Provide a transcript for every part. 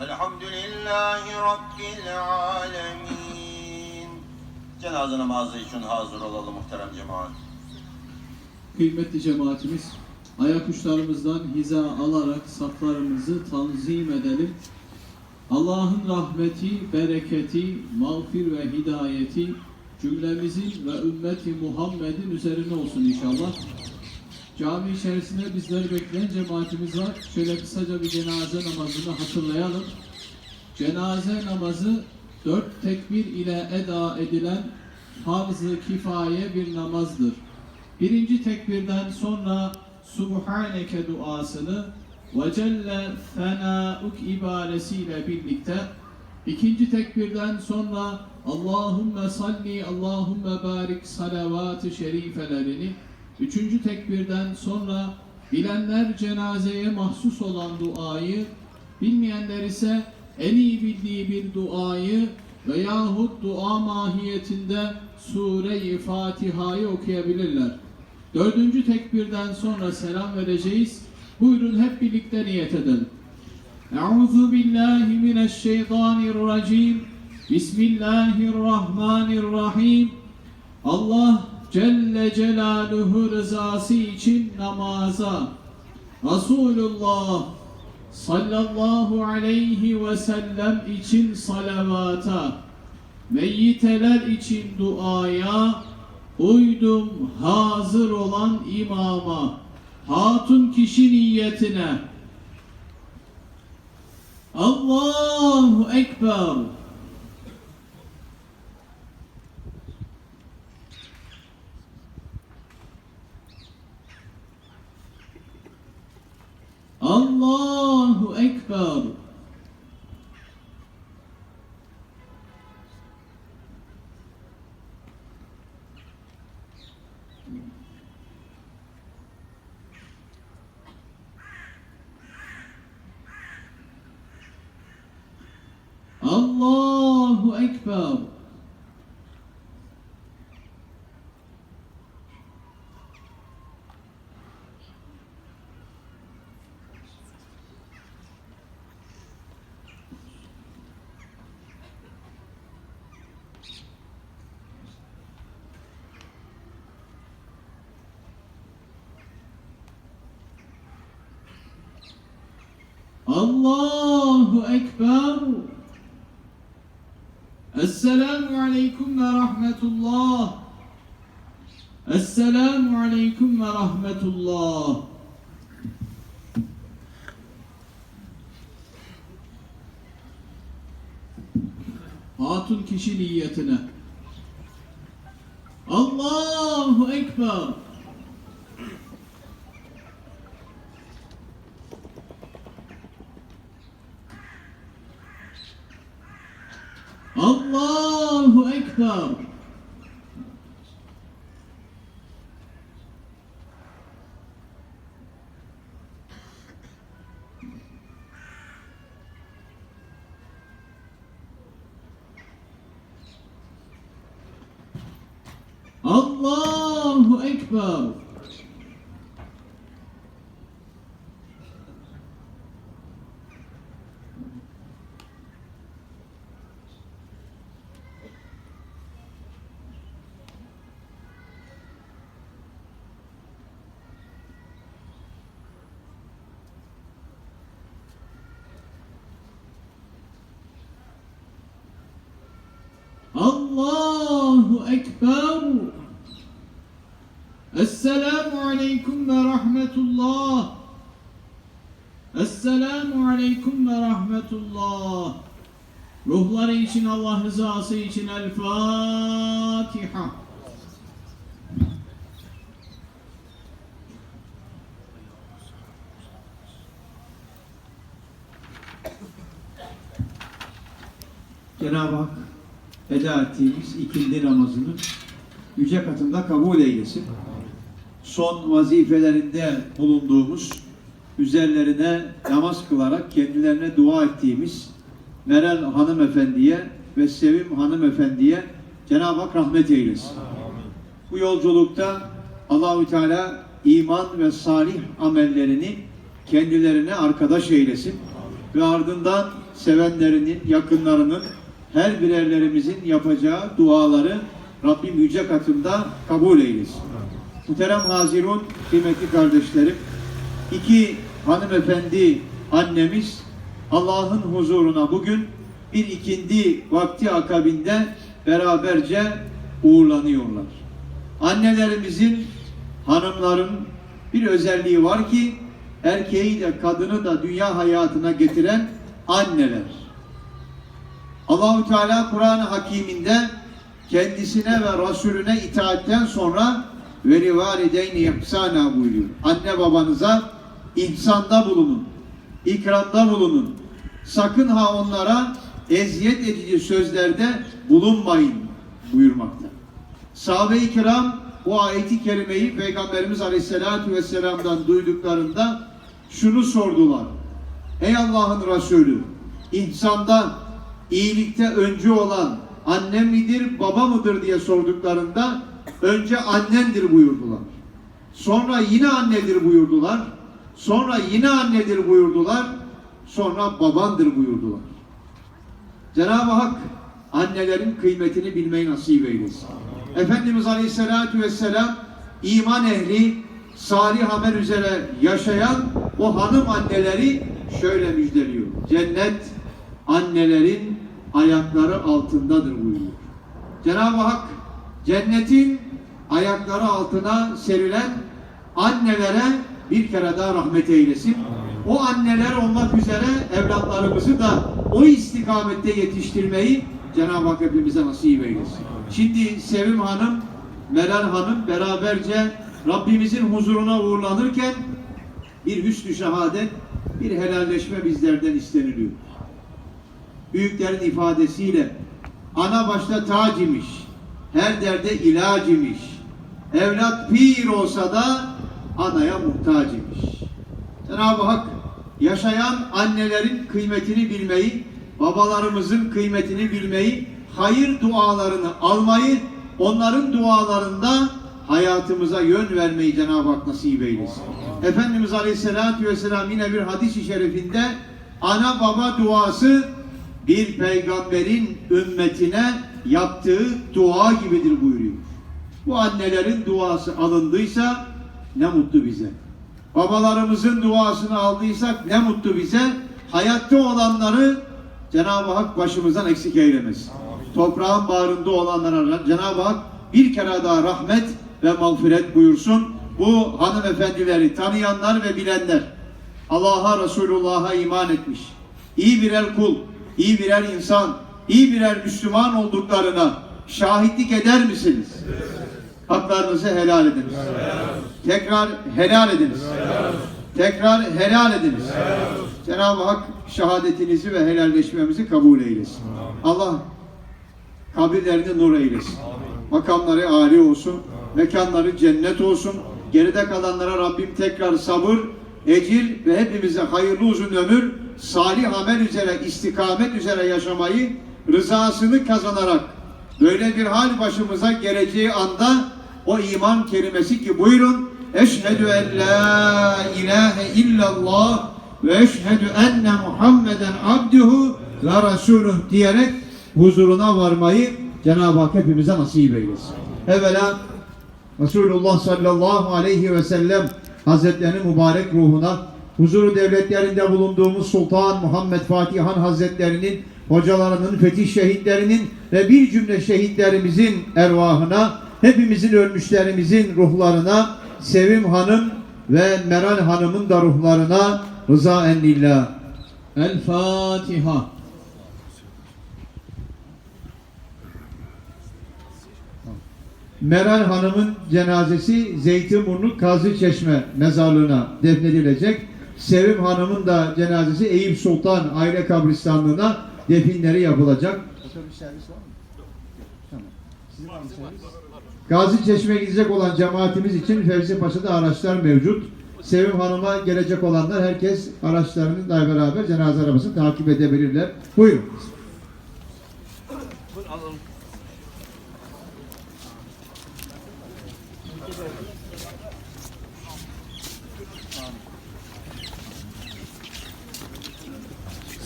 Velhamdülillahi Rabbil alemin. Cenaze namazı için hazır olalım muhterem cemaat. Kıymetli cemaatimiz, ayak uçlarımızdan hiza alarak saflarımızı tanzim edelim. Allah'ın rahmeti, bereketi, mağfir ve hidayeti cümlemizin ve ümmeti Muhammed'in üzerine olsun inşallah. Cami içerisinde bizleri bekleyen cemaatimiz var. Şöyle kısaca bir cenaze namazını hatırlayalım. Cenaze namazı dört tekbir ile eda edilen farz-ı kifaye bir namazdır. Birinci tekbirden sonra Subhaneke duasını ve Celle Fenauk ibaresiyle birlikte ikinci tekbirden sonra Allahümme salli Allahümme barik salavat-ı şerifelerini üçüncü tekbirden sonra bilenler cenazeye mahsus olan duayı bilmeyenler ise en iyi bildiği bir duayı veyahut dua mahiyetinde Sure-i Fatiha'yı okuyabilirler. Dördüncü tekbirden sonra selam vereceğiz. Buyurun hep birlikte niyet edelim. Euzu billahi mineşşeytanirracim. Bismillahirrahmanirrahim. Allah Celle Celaluhu rızası için namaza, Resulullah sallallahu aleyhi ve sellem için salavata, meyyiteler için duaya, uydum hazır olan imama, hatun kişi niyetine. Allahu Ekber. Allahu Ekber. Allahu Ekber. Allahu Ekber. Esselamu Aleyküm ve Rahmetullah. Esselamu Aleyküm ve Rahmetullah. Hatun kişi niyetine. Allahu Ekber. Allahu Ekber. Allahu Ekber. Ekber. Esselamu Aleyküm ve Rahmetullah. Esselamu Aleyküm ve Rahmetullah. Ruhları için Allah rızası için El Fatiha. Cenab-ı Hak eda ettiğimiz ikindi namazını yüce katında kabul eylesin. Son vazifelerinde bulunduğumuz, üzerlerine namaz kılarak kendilerine dua ettiğimiz Meral hanımefendiye ve Sevim hanımefendiye Cenab-ı Hak rahmet eylesin. Bu yolculukta Allahü Teala iman ve salih amellerini kendilerine arkadaş eylesin ve ardından sevenlerinin, yakınlarının, her birerlerimizin yapacağı duaları Rabbim yüce katında kabul eylesin. Muhterem Hazirun, kıymetli kardeşlerim, iki hanımefendi annemiz Allah'ın huzuruna bugün bir ikindi vakti akabinde beraberce uğurlanıyorlar. Annelerimizin, hanımların bir özelliği var ki erkeği de kadını da dünya hayatına getiren anneler. Allahu Teala Kur'an-ı Hakiminde kendisine ve Resulüne itaatten sonra ve rivalideyni ihsana buyuruyor. Anne babanıza ihsanda bulunun, ikramda bulunun. Sakın ha onlara eziyet edici sözlerde bulunmayın buyurmakta. Sahabe-i kiram bu ayeti kerimeyi Peygamberimiz Aleyhisselatü Vesselam'dan duyduklarında şunu sordular. Ey Allah'ın Resulü, ihsanda, iyilikte öncü olan anne midir, baba mıdır diye sorduklarında önce annendir buyurdular. Sonra yine annedir buyurdular. Sonra yine annedir buyurdular. Sonra babandır buyurdular. Cenab-ı Hak annelerin kıymetini bilmeyi nasip eylesin. Efendimiz Aleyhisselatü Vesselam iman ehli salih amel üzere yaşayan o hanım anneleri şöyle müjdeliyor. Cennet annelerin ayakları altındadır buyuruyor. Cenab-ı Hak cennetin ayakları altına serilen annelere bir kere daha rahmet eylesin. O anneler olmak üzere evlatlarımızı da o istikamette yetiştirmeyi Cenab-ı Hak hepimize nasip eylesin. Şimdi Sevim Hanım, Meral Hanım beraberce Rabbimizin huzuruna uğurlanırken bir hüsnü şehadet, bir helalleşme bizlerden isteniliyor. Büyüklerin ifadesiyle ana başta tac imiş, her derde ilaç imiş. Evlat pir olsa da anaya muhtaç imiş. Cenab-ı Hak yaşayan annelerin kıymetini bilmeyi, babalarımızın kıymetini bilmeyi, hayır dualarını almayı, onların dualarında hayatımıza yön vermeyi Cenab-ı Hak nasip eylesin. Efendimiz Aleyhisselatü Vesselam yine bir hadis-i şerifinde ana baba duası bir peygamberin ümmetine yaptığı dua gibidir buyuruyor. Bu annelerin duası alındıysa ne mutlu bize. Babalarımızın duasını aldıysak ne mutlu bize. Hayatta olanları Cenab-ı Hak başımızdan eksik eylemesin. Toprağın bağrında olanlara Cenab-ı Hak bir kere daha rahmet ve mağfiret buyursun. Bu hanımefendileri tanıyanlar ve bilenler Allah'a Resulullah'a iman etmiş. İyi birer kul, iyi birer insan, iyi birer Müslüman olduklarına şahitlik eder misiniz? Haklarınızı helal ediniz. Tekrar helal ediniz. Tekrar helal ediniz. Cenab-ı Hak şehadetinizi ve helalleşmemizi kabul eylesin. Allah kabirlerini nur eylesin. Makamları âli olsun. Mekanları cennet olsun. Geride kalanlara Rabbim tekrar sabır, ecir ve hepimize hayırlı uzun ömür, salih amel üzere, istikamet üzere yaşamayı, rızasını kazanarak böyle bir hal başımıza geleceği anda o iman kelimesi ki buyurun Eşhedü en la ilahe illallah ve eşhedü enne Muhammeden abduhu ve resuluh diyerek huzuruna varmayı Cenab-ı Hak hepimize nasip eylesin. Evvela Resulullah sallallahu aleyhi ve sellem Hazretlerinin mübarek ruhuna huzuru devletlerinde bulunduğumuz Sultan Muhammed Fatih Han Hazretlerinin hocalarının, fetih şehitlerinin ve bir cümle şehitlerimizin ervahına, hepimizin ölmüşlerimizin ruhlarına, Sevim Hanım ve Meral Hanım'ın da ruhlarına rıza lillah. El Fatiha. Meral Hanım'ın cenazesi Zeytinburnu Kazı Çeşme mezarlığına defnedilecek. Sevim Hanım'ın da cenazesi Eyüp Sultan Aile Kabristanlığı'na definleri yapılacak. Gazi Çeşme'ye gidecek olan cemaatimiz için Fevzi Paşa'da araçlar mevcut. Sevim Hanım'a gelecek olanlar herkes araçlarıyla beraber cenaze arabasını takip edebilirler. Buyurun.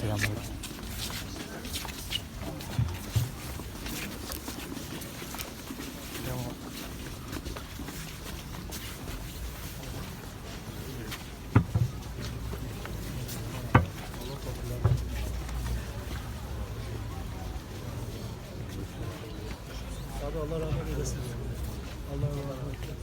Selamünaleyküm. Abi Allah rahmet eylesin. Allah rahmet eylesin.